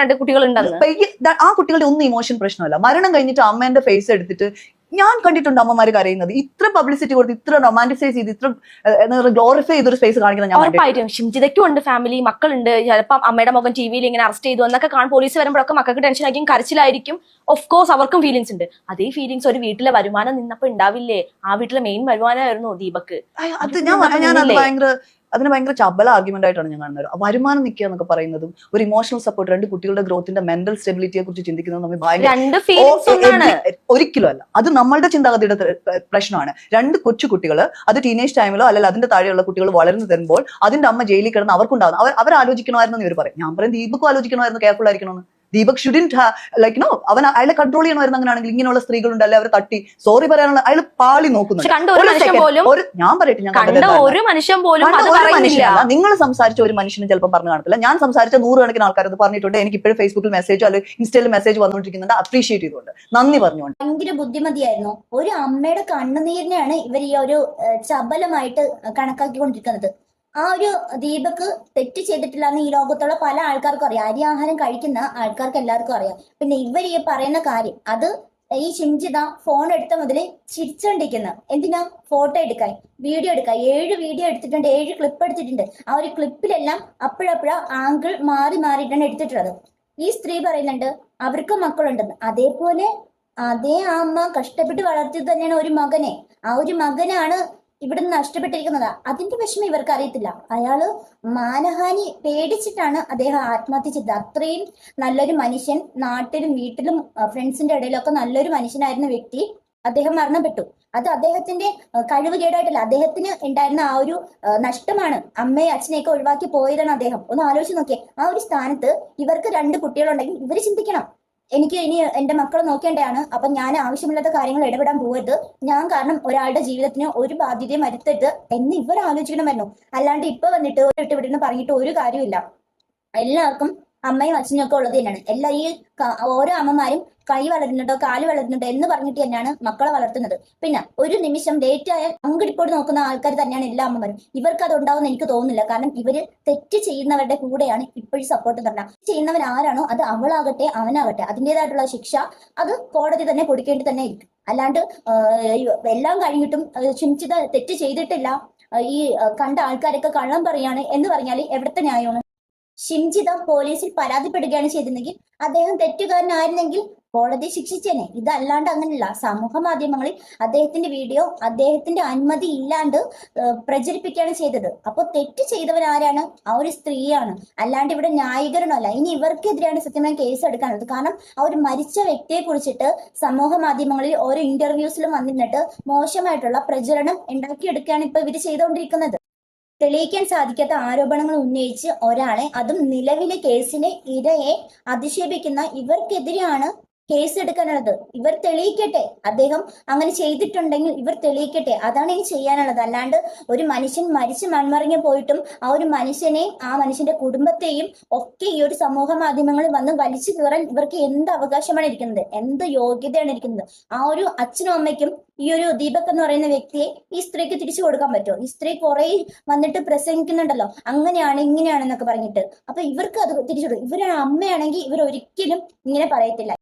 രണ്ട് കുട്ടികൾ ഉണ്ടെന്ന് ആ കുട്ടികളുടെ ഒന്നും ഇമോഷൻ പ്രശ്നമല്ല. മരണം കഴിഞ്ഞിട്ട് അമ്മേന്റെ ഫേസ് എടുത്തിട്ട് ഞാൻ കണ്ടിട്ടുണ്ട് അമ്മമാര് കരയുന്നത്. ഇത്ര പബ്ലിസിറ്റി കൊടുത്ത് ഇത്ര റൊമാന്റിസൈസ് ചെയ്ത് ഇത്ര ഗ്ലോറിഫൈ ചെയ്തൊരു സ്പേസ് കാണിക്കുന്ന ഞാൻ. ഉറപ്പായിട്ടും. ഷിംജിതയ്ക്കും ഉണ്ട് ഫാമിലി മക്കളുണ്ട്. ചിലപ്പം അമ്മയുടെ മകൻ ടി വിയിൽ ഇങ്ങനെ അറസ്റ്റ് ചെയ്തു എന്നൊക്കെ കാണും. പോലീസ് വരുമ്പോഴൊക്കെ മക്കൾക്ക് ടെൻഷൻ ആയിരിക്കും കരച്ചിലായിരിക്കും. ഓഫ് കോഴ്സ് അവർക്കും ഫീലിങ്സ് ഉണ്ട്. അതേ ഫീലിങ്സ് ഒരു വീട്ടിലെ വരുമാനം നിന്നപ്പോ ഉണ്ടാവില്ലേ? ആ വീട്ടിലെ മെയിൻ വരുമാനമായിരുന്നു ദീപക്. അയ്യ, അത് ഞാൻ ഭയങ്കര അതിന് ഭയങ്കര ചബല ആർഗ്യുമെന്റ് ആയിട്ടാണ് ഞാൻ കാണുന്നത്. വരുമാനം നിൽക്കുക എന്നൊക്കെ പറയുന്നതും ഒരു ഇമോഷണൽ സപ്പോർട്ട് രണ്ട് കുട്ടികളുടെ ഗ്രോത്തിന്റെ മെന്റൽ സ്റ്റെബിലിറ്റിയെ കുറിച്ച് ചിന്തിക്കുന്നത് നമ്മൾ ഭയങ്കര ഒരിക്കലും അല്ല. അത് നമ്മളുടെ ചിന്താഗതിയുടെ പ്രശ്നമാണ്. രണ്ട് കൊച്ചു കുട്ടികൾ അത് ടീനേജ് ടൈമിലോ അല്ലെങ്കിൽ അതിന്റെ താഴെയുള്ള കുട്ടികൾ വളർന്നു തരുമ്പോൾ അതിന്റെ അമ്മ ജയിലിൽ കിടന്ന് അവർക്കുണ്ടാകുന്നു അവർ അവർ ആലോചിക്കണമായിരുന്നു എന്ന് ഇവർ പറയും. ഞാൻ പറയും ദീപക്കും ആലോചിക്കണമായിരുന്നു കെയർഫുൾ ആയിരിക്കണമെന്ന് ദീപക് ഷുഡിൻ ലൈക്ക് നോ അവൻ അയാളെ കൺട്രോൾ ചെയ്യണമായിരുന്നു അങ്ങനെയാണെങ്കിൽ. ഇങ്ങനെയുള്ള സ്ത്രീകളുണ്ട്. അല്ലെ അവർ തട്ടി സോറി പറയാനുള്ള അയാൾ പാളി നോക്കുന്നു. നോക്കുന്നുണ്ട് ഒരു ഒരു മനുഷ്യൻ പോലും ഞാൻ പറയട്ടെ ഞാൻ കണ്ട ഒരു മനുഷ്യൻ പോലും നിങ്ങൾ സംസാരിച്ച ഒരു മനുഷ്യനും ചിലപ്പോൾ പറഞ്ഞു കാണത്തില്ല. ഞാൻ സംസാരിച്ച നൂറുകണക്കിന് ആൾക്കാർ അത് പറഞ്ഞിട്ടുണ്ട്. എനിക്ക് ഇപ്പോഴും ഫേസ്ബുക്കിൽ മെസ്സേജോ അല്ലെങ്കിൽ ഇൻസ്റ്റയിൽ മെസ്സേജ് വന്നുകൊണ്ടിരിക്കുന്നുണ്ട്. അപ്രീഷിയേറ്റ് ചെയ്തുകൊണ്ട്. നന്ദി പറഞ്ഞുകൊണ്ട്. ഭയങ്കര ബുദ്ധിമതിയായിരുന്നു. ഒരു അമ്മയുടെ കണ്ണുനീരിനെയാണ് ഇവർ ഈ ഒരു ചബലമായിട്ട് ചപലമായിട്ട് കണക്കാക്കിക്കൊണ്ടിരിക്കുന്നത്. ആ ഒരു ദീപക്ക് തെറ്റ് ചെയ്തിട്ടില്ല എന്ന് ഈ ലോകത്തുള്ള പല ആൾക്കാർക്കും അറിയാം. അരി ആഹാരം കഴിക്കുന്ന ആൾക്കാർക്ക് എല്ലാവർക്കും അറിയാം. പിന്നെ ഇവർ ഈ പറയുന്ന കാര്യം അത് ഈ ഷിംജിത ഫോൺ എടുത്ത മുതൽ ചിരിച്ചോണ്ടിരിക്കുന്ന. എന്തിനാ? ഫോട്ടോ എടുക്കാൻ. വീഡിയോ എടുക്കാൻ. ഏഴ് വീഡിയോ എടുത്തിട്ടുണ്ട് ഏഴ് ക്ലിപ്പ് എടുത്തിട്ടുണ്ട്. ആ ഒരു ക്ലിപ്പിലെല്ലാം അപ്പോഴപ്പോഴാ ആംഗിൾ മാറി മാറിയിട്ടാണ് എടുത്തിട്ടുള്ളത്. ഈ സ്ത്രീ പറയുന്നുണ്ട് അവർക്ക് മക്കളുണ്ടെന്ന്. അതേപോലെ അതേ അമ്മ കഷ്ടപ്പെട്ട് വളർത്തിയത് തന്നെയാണ് ഒരു മകനെ. ആ ഒരു മകനാണ് ഇവിടുന്ന് നഷ്ടപ്പെട്ടിരിക്കുന്നത്. അതിന്റെ വിഷമം ഇവർക്ക് അറിയത്തില്ല. അയാൾ മാനഹാനി പേടിച്ചിട്ടാണ് അദ്ദേഹം ആത്മഹത്യ ചെയ്തത് അത്രയും നല്ലൊരു മനുഷ്യൻ നാട്ടിലും വീട്ടിലും ഫ്രണ്ട്സിന്റെ ഇടയിലൊക്കെ നല്ലൊരു മനുഷ്യനായിരുന്ന വ്യക്തി അദ്ദേഹം മരണപ്പെട്ടു. അത് അദ്ദേഹത്തിന്റെ കഴിവ് കേടായിട്ടല്ല. അദ്ദേഹത്തിന് ഉണ്ടായിരുന്ന ആ ഒരു നഷ്ടമാണ് അമ്മയെ അച്ഛനെയൊക്കെ ഒഴിവാക്കി പോയതാണ് അദ്ദേഹം. ഒന്ന് ആലോചിച്ച് നോക്കിയേ. ആ ഒരു സ്ഥാനത്ത് ഇവർക്ക് രണ്ട് കുട്ടികളുണ്ടെങ്കിൽ ഇവർ ചിന്തിക്കണം. എനിക്ക് ഇനി എന്റെ മക്കളെ നോക്കേണ്ടതാണ്. അപ്പൊ ഞാൻ ആവശ്യമില്ലാത്ത കാര്യങ്ങൾ ഇടപെടാൻ പോകരുത് ഞാൻ കാരണം ഒരാളുടെ ജീവിതത്തിന് ഒരു ബാധ്യതയും വരുത്തരുത് എന്ന് ഇവർ ആലോചിക്കണമായിരുന്നു അല്ലാണ്ട് ഇപ്പൊ വന്നിട്ട് ഒരു വിടുന്ന പറഞ്ഞിട്ട് ഒരു കാര്യമില്ല എല്ലാവർക്കും അമ്മയും അച്ഛനും ഒക്കെ ഉള്ളത് തന്നെയാണ്. എല്ലാ ഈ ഓരോ അമ്മമാരും കൈ വളരുന്നുണ്ടോ കാൽ വളരുന്നുണ്ടോ എന്ന് പറഞ്ഞിട്ട് തന്നെയാണ് മക്കളെ വളർത്തുന്നത്. പിന്നെ ഒരു നിമിഷം ലേറ്റ് ആയ പങ്കിടിപ്പോട് നോക്കുന്ന ആൾക്കാർ തന്നെയാണ് എല്ലാ അമ്മമാരും. ഇവർക്ക് അത് എനിക്ക് തോന്നുന്നില്ല. കാരണം ഇവർ തെറ്റ് ചെയ്യുന്നവരുടെ കൂടെയാണ് ഇപ്പോഴും സപ്പോർട്ട് തന്നെ ചെയ്യുന്നവൻ ആരാണോ അത് അവളാകട്ടെ അവനാകട്ടെ. അതിന്റെതായിട്ടുള്ള ശിക്ഷ അത് കോടതി തന്നെ കൊടുക്കേണ്ടി തന്നെ ഇരിക്കും. അല്ലാണ്ട് എല്ലാം കഴിഞ്ഞിട്ടും ചിന്തിച്ചത് തെറ്റ് ചെയ്തിട്ടില്ല ഈ കണ്ട ആൾക്കാരൊക്കെ കള്ളം പറയാണ് എന്ന് പറഞ്ഞാൽ എവിടുത്തെ ന്യായമാണ്? ഷിംജിത പോലീസിൽ പരാതിപ്പെടുകയാണ് ചെയ്തിരുന്നെങ്കിൽ അദ്ദേഹം തെറ്റുകാരനായിരുന്നെങ്കിൽ കോടതി ശിക്ഷിച്ചേനെ. ഇതല്ലാണ്ട് അങ്ങനെയല്ല. സമൂഹ മാധ്യമങ്ങളിൽ അദ്ദേഹത്തിന്റെ വീഡിയോ അദ്ദേഹത്തിന്റെ അനുമതി ഇല്ലാണ്ട് പ്രചരിപ്പിക്കുകയാണ് ചെയ്തത്. അപ്പോൾ തെറ്റ് ചെയ്തവൻ ആരാണ് ആ ഒരു സ്ത്രീയാണ്. അല്ലാണ്ട് ഇവിടെ ന്യായീകരണമല്ല. ഇനി ഇവർക്കെതിരെയാണ് സത്യമായ കേസ് എടുക്കാനുള്ളത്. കാരണം ആ ഒരു മരിച്ച വ്യക്തിയെ കുറിച്ചിട്ട് സമൂഹ മാധ്യമങ്ങളിൽ ഓരോ ഇന്റർവ്യൂസിലും വന്നിട്ട് മോശമായിട്ടുള്ള പ്രചരണം ഉണ്ടാക്കിയെടുക്കുകയാണ് ഇപ്പൊ ഇവർ ചെയ്തുകൊണ്ടിരിക്കുന്നത്. തെളിയിക്കാൻ സാധിക്കാത്ത ആരോപണങ്ങൾ ഉന്നയിച്ച് ഒരാളെ അതും നിലവിലെ കേസിലെ ഇരയെ അധിക്ഷേപിക്കുന്ന ഇവർക്കെതിരെയാണ് കേസ് എടുക്കാനുള്ളത്. ഇവർ തെളിയിക്കട്ടെ. അദ്ദേഹം അങ്ങനെ ചെയ്തിട്ടുണ്ടെങ്കിൽ ഇവർ തെളിയിക്കട്ടെ. അതാണ് ഇനി ചെയ്യാനുള്ളത്. അല്ലാണ്ട് ഒരു മനുഷ്യൻ മരിച്ച് മൺമറിഞ്ഞു പോയിട്ടും ആ ഒരു മനുഷ്യനെ ആ മനുഷ്യന്റെ കുടുംബത്തെയും ഒക്കെ ഈ ഒരു സമൂഹ മാധ്യമങ്ങളിൽ വന്ന് വലിച്ചു കീറാൻ ഇവർക്ക് എന്ത് അവകാശമാണ് ഇരിക്കുന്നത്? എന്ത് യോഗ്യതയാണ് ഇരിക്കുന്നത്? ആ ഒരു അച്ഛനും അമ്മയ്ക്കും ഈ ഒരു ദീപക് എന്ന് പറയുന്ന വ്യക്തിയെ ഈ സ്ത്രീക്ക് തിരിച്ചു കൊടുക്കാൻ പറ്റുമോ? ഈ സ്ത്രീ കുറെ വന്നിട്ട് പ്രസംഗിക്കുന്നുണ്ടല്ലോ. അങ്ങനെയാണ് ഇങ്ങനെയാണെന്നൊക്കെ പറഞ്ഞിട്ട്. അപ്പൊ ഇവർക്ക് അത് തിരിച്ചു കൊടുക്കും. ഇവരാണ് അമ്മയാണെങ്കിൽ ഇവർ ഒരിക്കലും ഇങ്ങനെ പറയത്തില്ല.